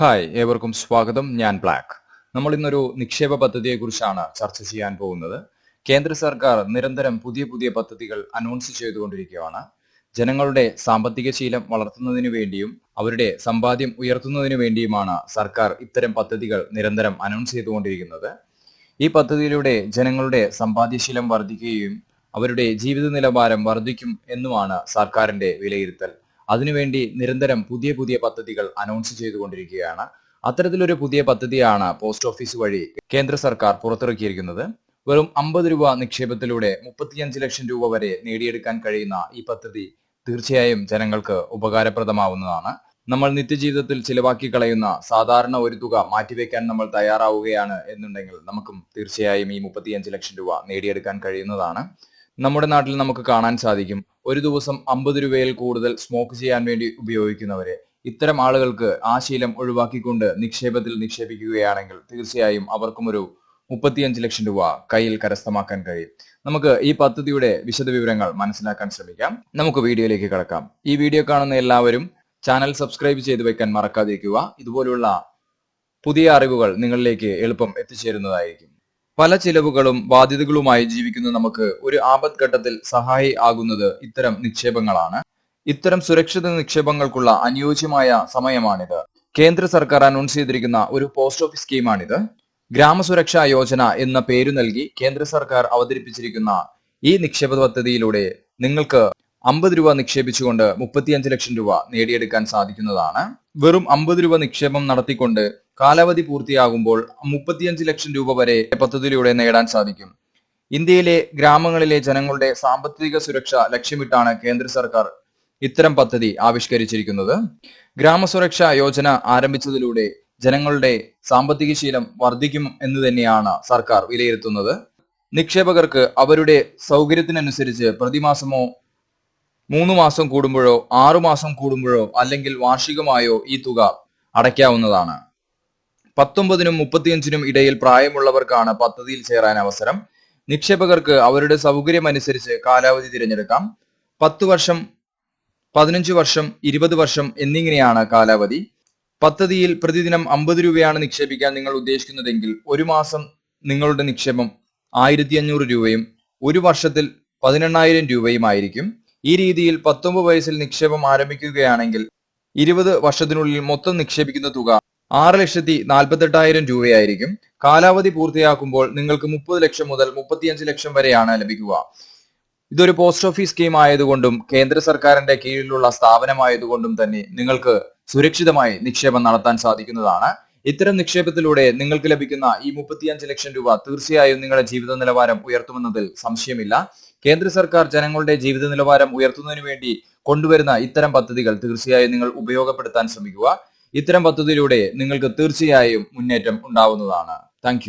Hi ഏവർക്കും സ്വാഗതം. ഞാൻ ബ്ലാക്ക്. നമ്മൾ ഇന്നൊരു നിക്ഷേപ പദ്ധതിയെക്കുറിച്ചാണ് ചർച്ച ചെയ്യാൻ പോകുന്നത്. കേന്ദ്ര സർക്കാർ നിരന്തരം പുതിയ പുതിയ പദ്ധതികൾ അനൗൺസ് ചെയ്തുകൊണ്ടിരിക്കുകയാണ്. ജനങ്ങളുടെ സാമ്പത്തിക ശീലം വളർത്തുന്നതിന് വേണ്ടിയും അവരുടെ സമ്പാദ്യം ഉയർത്തുന്നതിന് വേണ്ടിയുമാണ് സർക്കാർ ഇത്തരം പദ്ധതികൾ നിരന്തരം അനൗൺസ് ചെയ്തുകൊണ്ടിരിക്കുന്നത്. ഈ പദ്ധതിയിലൂടെ ജനങ്ങളുടെ സമ്പാദ്യശീലം വർദ്ധിക്കുകയും അവരുടെ ജീവിത നിലവാരം വർദ്ധിക്കും എന്നുമാണ് സർക്കാരിന്റെ വിലയിരുത്തൽ. അതിനുവേണ്ടി നിരന്തരം പുതിയ പുതിയ പദ്ധതികൾ അനൗൺസ് ചെയ്തുകൊണ്ടിരിക്കുകയാണ്. അത്തരത്തിലൊരു പുതിയ പദ്ധതിയാണ് പോസ്റ്റ് ഓഫീസ് വഴി കേന്ദ്ര സർക്കാർ പുറത്തിറക്കിയിരിക്കുന്നത്. വെറും അമ്പത് രൂപ നിക്ഷേപത്തിലൂടെ മുപ്പത്തിയഞ്ച് ലക്ഷം രൂപ വരെ നേടിയെടുക്കാൻ കഴിയുന്ന ഈ പദ്ധതി തീർച്ചയായും ജനങ്ങൾക്ക് ഉപകാരപ്രദമാവുന്നതാണ്. നമ്മൾ നിത്യജീവിതത്തിൽ ചിലവാക്കി കളയുന്ന സാധാരണ ഒരു തുക മാറ്റിവെക്കാൻ നമ്മൾ തയ്യാറാവുകയാണ് എന്നുണ്ടെങ്കിൽ നമുക്കും തീർച്ചയായും ഈ മുപ്പത്തിയഞ്ച് ലക്ഷം രൂപ നേടിയെടുക്കാൻ കഴിയുന്നതാണ്. നമ്മുടെ നാട്ടിൽ നമുക്ക് കാണാൻ സാധിക്കും. ഒരു ദിവസം അമ്പത് രൂപയിൽ കൂടുതൽ സ്മോക്ക് ചെയ്യാൻ വേണ്ടി ഉപയോഗിക്കുന്നവരെ. ഇത്തരം ആളുകൾക്ക് ആ ശീലം ഒഴിവാക്കിക്കൊണ്ട് നിക്ഷേപത്തിൽ നിക്ഷേപിക്കുകയാണെങ്കിൽ തീർച്ചയായും അവർക്കും ഒരു മുപ്പത്തിയഞ്ച് ലക്ഷം രൂപ കയ്യിൽ കരസ്ഥമാക്കാൻ കഴിയും. നമുക്ക് ഈ പദ്ധതിയുടെ വിശദവിവരങ്ങൾ മനസ്സിലാക്കാൻ ശ്രമിക്കാം. നമുക്ക് വീഡിയോയിലേക്ക് കടക്കാം. ഈ വീഡിയോ കാണുന്ന എല്ലാവരും ചാനൽ സബ്സ്ക്രൈബ് ചെയ്ത് വെക്കാൻ മറക്കാതിരിക്കുക. ഇതുപോലുള്ള പുതിയ അറിവുകൾ നിങ്ങളിലേക്ക് എളുപ്പം എത്തിച്ചേരുന്നതായിരിക്കും. പല ചിലവുകളും ബാധ്യതകളുമായി ജീവിക്കുന്ന നമുക്ക് ഒരു ആപത് ഘട്ടത്തിൽ സഹായി ആകുന്നത് ഇത്തരം നിക്ഷേപങ്ങളാണ്. ഇത്തരം സുരക്ഷിത നിക്ഷേപങ്ങൾക്കുള്ള അനുയോജ്യമായ സമയമാണിത്. കേന്ദ്ര സർക്കാർ അനൗൺസ് ചെയ്തിരിക്കുന്ന ഒരു പോസ്റ്റ് ഓഫീസ് സ്കീമാണിത് ഗ്രാമസുരക്ഷാ യോജന എന്ന പേരു നൽകി കേന്ദ്ര സർക്കാർ അവതരിപ്പിച്ചിരിക്കുന്ന ഈ നിക്ഷേപ പദ്ധതിയിലൂടെ നിങ്ങൾക്ക് അമ്പത് രൂപ നിക്ഷേപിച്ചുകൊണ്ട് മുപ്പത്തിയഞ്ച് ലക്ഷം രൂപ നേടിയെടുക്കാൻ സാധിക്കുന്നതാണ്. വെറും അമ്പത് രൂപ നിക്ഷേപം നടത്തിക്കൊണ്ട് കാലാവധി പൂർത്തിയാകുമ്പോൾ മുപ്പത്തിയഞ്ച് ലക്ഷം രൂപ വരെ പദ്ധതിയിലൂടെ നേടാൻ സാധിക്കും. ഇന്ത്യയിലെ ഗ്രാമങ്ങളിലെ ജനങ്ങളുടെ സാമ്പത്തിക സുരക്ഷ ലക്ഷ്യമിട്ടാണ് കേന്ദ്ര സർക്കാർ ഇത്തരം പദ്ധതി ആവിഷ്കരിച്ചിരിക്കുന്നത്. ഗ്രാമസുരക്ഷാ യോജന ആരംഭിച്ചതിലൂടെ ജനങ്ങളുടെ സാമ്പത്തിക ശീലം വർദ്ധിക്കും എന്ന് തന്നെയാണ് സർക്കാർ വിലയിരുത്തുന്നത്. നിക്ഷേപകർക്ക് അവരുടെ സൗകര്യത്തിനനുസരിച്ച് പ്രതിമാസമോ മൂന്ന് മാസം കൂടുമ്പോഴോ ആറു മാസം കൂടുമ്പോഴോ അല്ലെങ്കിൽ വാർഷികമായോ ഈ തുക അടയ്ക്കാവുന്നതാണ്. പത്തൊമ്പതിനും മുപ്പത്തിയഞ്ചിനും ഇടയിൽ പ്രായമുള്ളവർക്കാണ് പദ്ധതിയിൽ ചേരാൻ അവസരം. നിക്ഷേപകർക്ക് അവരുടെ സൗകര്യമനുസരിച്ച് കാലാവധി തിരഞ്ഞെടുക്കാം. പത്ത് വർഷം പതിനഞ്ച് വർഷം ഇരുപത് വർഷം എന്നിങ്ങനെയാണ് കാലാവധി. പദ്ധതിയിൽ പ്രതിദിനം അമ്പത് രൂപയാണ് നിക്ഷേപിക്കാൻ നിങ്ങൾ ഉദ്ദേശിക്കുന്നതെങ്കിൽ ഒരു മാസം നിങ്ങളുടെ നിക്ഷേപം ആയിരത്തി അഞ്ഞൂറ് രൂപയും ഒരു വർഷത്തിൽ പതിനെണ്ണായിരം രൂപയുമായിരിക്കും ഈ രീതിയിൽ പത്തൊമ്പത് വയസ്സിൽ നിക്ഷേപം ആരംഭിക്കുകയാണെങ്കിൽ ഇരുപത് വർഷത്തിനുള്ളിൽ മൊത്തം നിക്ഷേപിക്കുന്ന തുക ആറ് ലക്ഷത്തി നാൽപ്പത്തെട്ടായിരം രൂപയായിരിക്കും. കാലാവധി പൂർത്തിയാക്കുമ്പോൾ നിങ്ങൾക്ക് മുപ്പത് ലക്ഷം മുതൽ മുപ്പത്തിയഞ്ച് ലക്ഷം വരെയാണ് ലഭിക്കുക. ഇതൊരു പോസ്റ്റ് ഓഫീസ് സ്കീം ആയതുകൊണ്ടും കേന്ദ്ര സർക്കാരിന്റെ കീഴിലുള്ള സ്ഥാപനമായതുകൊണ്ടും തന്നെ നിങ്ങൾക്ക് സുരക്ഷിതമായി നിക്ഷേപം നടത്താൻ സാധിക്കുന്നതാണ്. ഇത്തരം നിക്ഷേപത്തിലൂടെ നിങ്ങൾക്ക് ലഭിക്കുന്ന ഈ മുപ്പത്തിയഞ്ച് ലക്ഷം രൂപ തീർച്ചയായും നിങ്ങളുടെ ജീവിത നിലവാരം ഉയർത്തുമെന്നതിൽ സംശയമില്ല. കേന്ദ്ര സർക്കാർ ജനങ്ങളുടെ ജീവിത നിലവാരം ഉയർത്തുന്നതിനു വേണ്ടി കൊണ്ടുവരുന്ന ഇത്തരം പദ്ധതികൾ തീർച്ചയായും നിങ്ങൾ ഉപയോഗപ്പെടുത്താൻ ശ്രമിക്കുക. ഇത്തരം പദ്ധതിയിലൂടെ നിങ്ങൾക്ക് തീർച്ചയായും മുന്നേറ്റം ഉണ്ടാവുന്നതാണ്. താങ്ക്